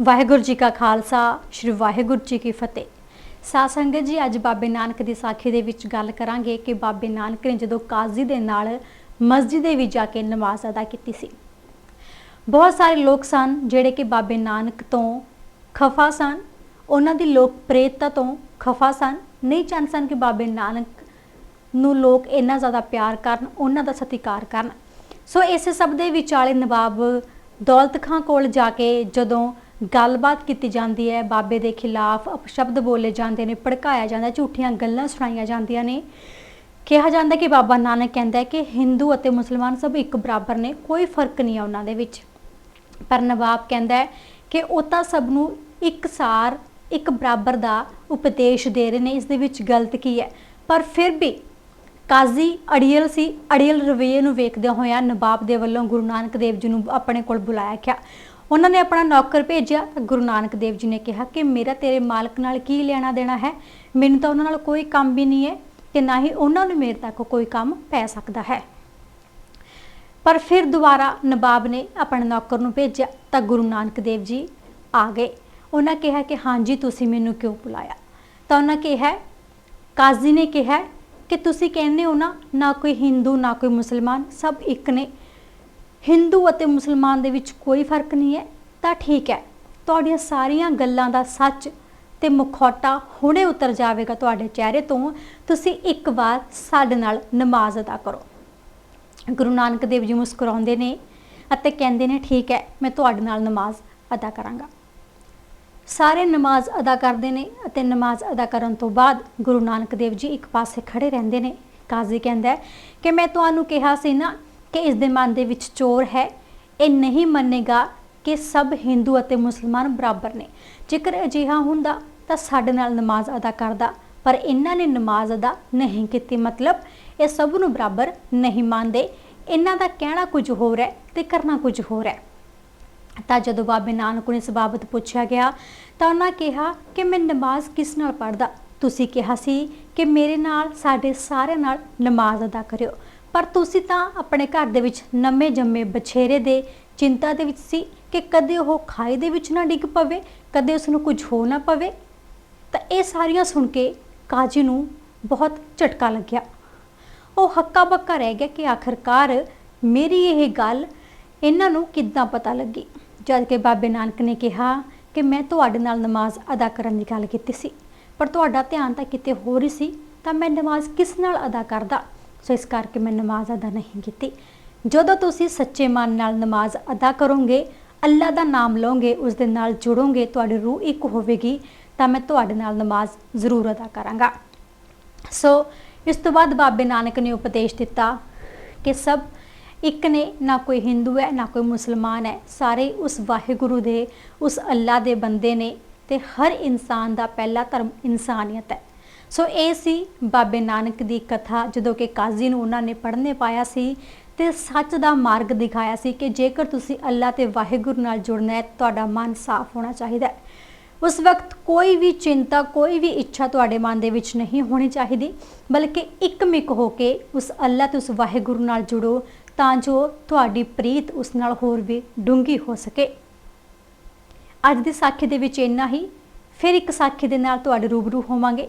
ਵਾਹਿਗੁਰੂ ਜੀ ਕਾ ਖਾਲਸਾ, ਸ੍ਰੀ ਵਾਹਿਗੁਰੂ ਜੀ ਕੀ ਫਤਿਹ। ਸਾਧ ਸੰਗਤ ਜੀ, ਅੱਜ ਬਾਬੇ ਨਾਨਕ ਦੀ ਸਾਖੀ ਦੇ ਵਿੱਚ ਗੱਲ ਕਰਾਂਗੇ ਕਿ ਬਾਬੇ ਨਾਨਕ ਨੇ ਜਦੋਂ ਕਾਜ਼ੀ ਦੇ ਨਾਲ ਮਸਜਿਦ ਦੇ ਵਿੱਚ ਜਾ ਕੇ ਨਮਾਜ਼ ਅਦਾ ਕੀਤੀ ਸੀ। ਬਹੁਤ ਸਾਰੇ ਲੋਕ ਸਨ ਜਿਹੜੇ ਕਿ ਬਾਬੇ ਨਾਨਕ ਤੋਂ ਖਫਾ ਸਨ, ਉਹਨਾਂ ਦੀ ਲੋਕ ਪ੍ਰੇਤਤਾ ਤੋਂ ਖਫਾ ਸਨ। ਨਹੀਂ ਚਾਹੁੰਦੇ ਸਨ ਕਿ ਬਾਬੇ ਨਾਨਕ ਨੂੰ ਲੋਕ ਇੰਨਾ ਜ਼ਿਆਦਾ ਪਿਆਰ ਕਰਨ, ਉਹਨਾਂ ਦਾ ਸਤਿਕਾਰ ਕਰਨ। ਸੋ ਇਸ ਸਭ ਦੇ ਵਿਚਾਲੇ ਨਵਾਬ ਦੌਲਤ ਖਾਂ ਕੋਲ ਜਾ ਕੇ ਜਦੋਂ ਗੱਲਬਾਤ ਕੀਤੀ ਜਾਂਦੀ ਹੈ। ਬਾਬੇ ਦੇ ਖਿਲਾਫ ਅਪਸ਼ਬਦ ਬੋਲੇ ਜਾਂਦੇ ਨੇ, ਭੜਕਾਇਆ ਜਾਂਦਾ, ਝੂਠੀਆਂ ਗੱਲਾਂ ਸੁਣਾਈਆਂ ਜਾਂਦੀਆਂ ਨੇ। ਕਿਹਾ ਜਾਂਦਾ ਕਿ ਬਾਬਾ ਨਾਨਕ ਕਹਿੰਦਾ ਹੈ ਕਿ ਹਿੰਦੂ ਅਤੇ ਮੁਸਲਮਾਨ ਸਭ ਇੱਕ ਬਰਾਬਰ ਨੇ, ਕੋਈ ਫ਼ਰਕ ਨਹੀਂ ਹੈ ਉਹਨਾਂ ਦੇ ਵਿੱਚ। ਪਰ ਨਵਾਬ ਕਹਿੰਦਾ ਹੈ ਕਿ ਉਹ ਤਾਂ ਸਭ ਨੂੰ ਇੱਕਸਾਰ ਇੱਕ ਬਰਾਬਰ ਦਾ ਉਪਦੇਸ਼ ਦੇ ਰਹੇ ਨੇ, ਇਸ ਦੇ ਵਿੱਚ ਗਲਤ ਕੀ ਹੈ? ਪਰ ਫਿਰ ਵੀ ਕਾਜ਼ੀ ਅੜੀਅਲ ਸੀ, ਅੜੀਅਲ ਰਵਈਏ ਨੂੰ ਵੇਖਦਿਆਂ ਹੋਇਆਂ ਨਵਾਬ ਦੇ ਵੱਲੋਂ ਗੁਰੂ ਨਾਨਕ ਦੇਵ ਜੀ ਨੂੰ ਆਪਣੇ ਕੋਲ ਬੁਲਾਇਆ ਗਿਆ। ਉਹਨਾਂ ਨੇ ਆਪਣਾ ਨੌਕਰ ਭੇਜਿਆ। ਤਾਂ ਗੁਰੂ ਨਾਨਕ ਦੇਵ ਜੀ ਨੇ ਕਿਹਾ ਕਿ ਮੇਰਾ ਤੇਰੇ ਮਾਲਕ ਨਾਲ ਕੀ ਲੈਣਾ ਦੇਣਾ ਹੈ? ਮੈਨੂੰ ਤਾਂ ਉਹਨਾਂ ਨਾਲ ਕੋਈ ਕੰਮ ਵੀ ਨਹੀਂ ਹੈ ਕਿ ਨਾ ਹੀ ਉਹਨਾਂ ਨੂੰ ਮੇਰੇ ਤੱਕ ਕੋਈ ਕੰਮ ਪੈ ਸਕਦਾ ਹੈ। ਪਰ ਫਿਰ ਦੁਬਾਰਾ ਨਵਾਬ ਨੇ ਆਪਣੇ ਨੌਕਰ ਨੂੰ ਭੇਜਿਆ ਤਾਂ ਗੁਰੂ ਨਾਨਕ ਦੇਵ ਜੀ ਆ ਗਏ। ਉਹਨਾਂ ਕਿਹਾ ਕਿ ਹਾਂਜੀ, ਤੁਸੀਂ ਮੈਨੂੰ ਕਿਉਂ ਬੁਲਾਇਆ? ਤਾਂ ਉਹਨਾਂ ਕਿਹਾ, ਕਾਜ਼ੀ ਨੇ ਕਿਹਾ ਕਿ ਤੁਸੀਂ ਕਹਿੰਦੇ ਹੋ ਨਾ ਨਾ ਕੋਈ ਹਿੰਦੂ, ਨਾ ਕੋਈ ਮੁਸਲਮਾਨ, ਸਭ ਇੱਕ ਨੇ। ਹਿੰਦੂ ਅਤੇ ਮੁਸਲਮਾਨ ਦੇ ਵਿੱਚ ਕੋਈ ਫ਼ਰਕ ਨਹੀਂ ਹੈ, ਤਾਂ ਠੀਕ ਹੈ। ਤੁਹਾਡੀਆਂ ਸਾਰੀਆਂ ਗੱਲਾਂ ਦਾ ਸੱਚ ਤੇ ਮੁਖੌਟਾ ਹੁਣੇ ਉਤਰ ਜਾਵੇਗਾ ਤੁਹਾਡੇ ਚਿਹਰੇ ਤੋਂ। ਤੁਸੀਂ ਇੱਕ ਵਾਰ ਸਾਡੇ ਨਾਲ ਨਮਾਜ਼ ਅਦਾ ਕਰੋ। ਗੁਰੂ ਨਾਨਕ ਦੇਵ ਜੀ ਮੁਸਕਰਾਉਂਦੇ ਨੇ ਅਤੇ ਕਹਿੰਦੇ ਨੇ, ਠੀਕ ਹੈ, ਮੈਂ ਤੁਹਾਡੇ ਨਾਲ ਨਮਾਜ਼ ਅਦਾ ਕਰਾਂਗਾ। ਸਾਰੇ ਨਮਾਜ਼ ਅਦਾ ਕਰਦੇ ਨੇ ਅਤੇ ਨਮਾਜ਼ ਅਦਾ ਕਰਨ ਤੋਂ ਬਾਅਦ ਗੁਰੂ ਨਾਨਕ ਦੇਵ ਜੀ ਇੱਕ ਪਾਸੇ ਖੜੇ ਰਹਿੰਦੇ ਨੇ। ਕਾਜ਼ੀ ਕਹਿੰਦਾ ਕਿ ਮੈਂ ਤੁਹਾਨੂੰ ਕਿਹਾ ਸੀ ਨਾ ਕਿ ਇਸ ਦੇ ਮਨ ਦੇ ਵਿੱਚ ਚੋਰ ਹੈ। ਇਹ ਨਹੀਂ ਮੰਨੇਗਾ ਕਿ ਸਭ ਹਿੰਦੂ ਅਤੇ ਮੁਸਲਮਾਨ ਬਰਾਬਰ ਨੇ। ਜੇਕਰ ਅਜਿਹਾ ਹੁੰਦਾ ਤਾਂ ਸਾਡੇ ਨਾਲ ਨਮਾਜ਼ ਅਦਾ ਕਰਦਾ। ਪਰ ਇਹਨਾਂ ਨੇ ਨਮਾਜ਼ ਅਦਾ ਨਹੀਂ ਕੀਤੀ। ਮਤਲਬ ਇਹ ਸਭ ਨੂੰ ਬਰਾਬਰ ਨਹੀਂ ਮੰਨਦੇ। ਇਹਨਾਂ ਦਾ ਕਹਿਣਾ ਕੁਝ ਹੋਰ ਹੈ ਤੇ ਕਰਨਾ ਕੁਝ ਹੋਰ ਹੈ। ਤਾਂ ਜਦੋਂ ਬਾਬੇ ਨਾਨਕ ਨੂੰ ਇਸ ਬਾਬਤ ਪੁੱਛਿਆ ਗਿਆ, ਤਾਂ ਉਹਨਾਂ ਕਿਹਾ ਕਿ ਮੈਂ ਨਮਾਜ਼ ਕਿਸ ਨਾਲ ਪੜਦਾ ਤੁਸੀਂ ਕਿਹਾ ਸੀ ਕਿ ਮੇਰੇ ਨਾਲ, ਸਾਡੇ ਸਾਰਿਆਂ ਨਾਲ ਨਮਾਜ਼ ਅਦਾ ਕਰਿਓ। ਪਰ ਤੁਸੀਂ ਤਾਂ ਆਪਣੇ ਘਰ ਦੇ ਵਿੱਚ ਨਵੇਂ ਜੰਮੇ ਬਛੇਰੇ ਦੇ ਚਿੰਤਾ ਦੇ ਵਿੱਚ ਸੀ ਕਿ ਕਦੇ ਉਹ ਖਾਈ ਦੇ ਵਿੱਚ ਨਾ ਡਿੱਗ ਪਵੇ, ਕਦੇ ਉਸ ਨੂੰ ਕੁਝ ਹੋ ਨਾ ਪਵੇ। ਤਾਂ ਇਹ ਸਾਰੀਆਂ ਸੁਣ ਕੇ ਕਾਜੀ ਨੂੰ ਬਹੁਤ ਝਟਕਾ ਲੱਗਿਆ। ਉਹ ਹੱਕਾ ਬੱਕਾ ਰਹਿ ਗਿਆ ਕਿ ਆਖਰਕਾਰ ਮੇਰੀ ਇਹ ਗੱਲ ਇਹਨਾਂ ਨੂੰ ਕਿੱਦਾਂ ਪਤਾ ਲੱਗੀ। ਜਦ ਕਿ ਬਾਬੇ ਨਾਨਕ ਨੇ ਕਿਹਾ ਕਿ ਮੈਂ ਤੁਹਾਡੇ ਨਾਲ ਨਮਾਜ਼ ਅਦਾ ਕਰਨ ਦੀ ਗੱਲ ਕੀਤੀ ਸੀ, ਪਰ ਤੁਹਾਡਾ ਧਿਆਨ ਤਾਂ ਕਿਤੇ ਹੋਰ ਹੀ ਸੀ, ਤਾਂ ਮੈਂ ਨਮਾਜ਼ ਕਿਸ ਨਾਲ ਅਦਾ ਕਰਦਾ? ਸੋ ਇਸ ਕਰਕੇ ਮੈਂ ਨਮਾਜ਼ ਅਦਾ ਨਹੀਂ ਕੀਤੀ। ਜਦੋਂ ਤੁਸੀਂ ਸੱਚੇ ਮਨ ਨਾਲ ਨਮਾਜ਼ ਅਦਾ ਕਰੋਗੇ, ਅੱਲਾ ਦਾ ਨਾਮ ਲਓਗੇ, ਉਸ ਦੇ ਨਾਲ ਜੁੜੋਗੇ, ਤੁਹਾਡੀ ਰੂਹ ਇੱਕ ਹੋਵੇਗੀ, ਤਾਂ ਮੈਂ ਤੁਹਾਡੇ ਨਾਲ ਨਮਾਜ਼ ਜ਼ਰੂਰ ਅਦਾ ਕਰਾਂਗਾ। ਸੋ ਇਸ ਤੋਂ ਬਾਅਦ ਬਾਬੇ ਨਾਨਕ ਨੇ ਉਪਦੇਸ਼ ਦਿੱਤਾ ਕਿ ਸਭ ਇੱਕ ਨੇ, ਨਾ ਕੋਈ ਹਿੰਦੂ ਹੈ, ਨਾ ਕੋਈ ਮੁਸਲਮਾਨ ਹੈ, ਸਾਰੇ ਉਸ ਵਾਹਿਗੁਰੂ ਦੇ, ਉਸ ਅੱਲਾ ਦੇ ਬੰਦੇ ਨੇ ਤੇ ਹਰ ਇਨਸਾਨ ਦਾ ਪਹਿਲਾ ਧਰਮ ਇਨਸਾਨੀਅਤ ਹੈ। ਸੋ ਇਹ ਸੀ ਬਾਬੇ ਨਾਨਕ ਦੀ ਕਥਾ, ਜਦੋਂ ਕਿ ਕਾਜ਼ੀ ਨੂੰ ਉਹਨਾਂ ਨੇ ਪੜ੍ਹਨੇ ਪਾਇਆ ਸੀ ਤੇ ਸੱਚ ਦਾ ਮਾਰਗ ਦਿਖਾਇਆ ਸੀ ਕਿ ਜੇਕਰ ਤੁਸੀਂ ਅੱਲਾ ਤੇ ਵਾਹਿਗੁਰੂ ਨਾਲ ਜੁੜਨਾ ਹੈ, ਤੁਹਾਡਾ ਮਨ ਸਾਫ਼ ਹੋਣਾ ਚਾਹੀਦਾ ਹੈ। ਉਸ ਵਕਤ ਕੋਈ ਵੀ ਚਿੰਤਾ, ਕੋਈ ਵੀ ਇੱਛਾ ਤੁਹਾਡੇ ਮਨ ਦੇ ਵਿੱਚ ਨਹੀਂ ਹੋਣੀ ਚਾਹੀਦੀ, ਬਲਕਿ ਇੱਕਮਿਕ ਹੋ ਕੇ ਉਸ ਅੱਲਾ ਤੇ ਉਸ ਵਾਹਿਗੁਰੂ ਨਾਲ ਜੁੜੋ, ਤਾਂ ਜੋ ਤੁਹਾਡੀ ਪ੍ਰੀਤ ਉਸ ਨਾਲ ਹੋਰ ਵੀ ਡੂੰਗੀ ਹੋ ਸਕੇ। ਅੱਜ ਦੀ ਸਾਖੀ ਦੇ ਵਿੱਚ ਇੰਨਾ ਹੀ। ਫਿਰ ਇੱਕ ਸਾਖੀ ਦੇ ਨਾਲ ਤੁਹਾਡੇ ਰੂਬਰੂ ਹੋਵਾਂਗੇ।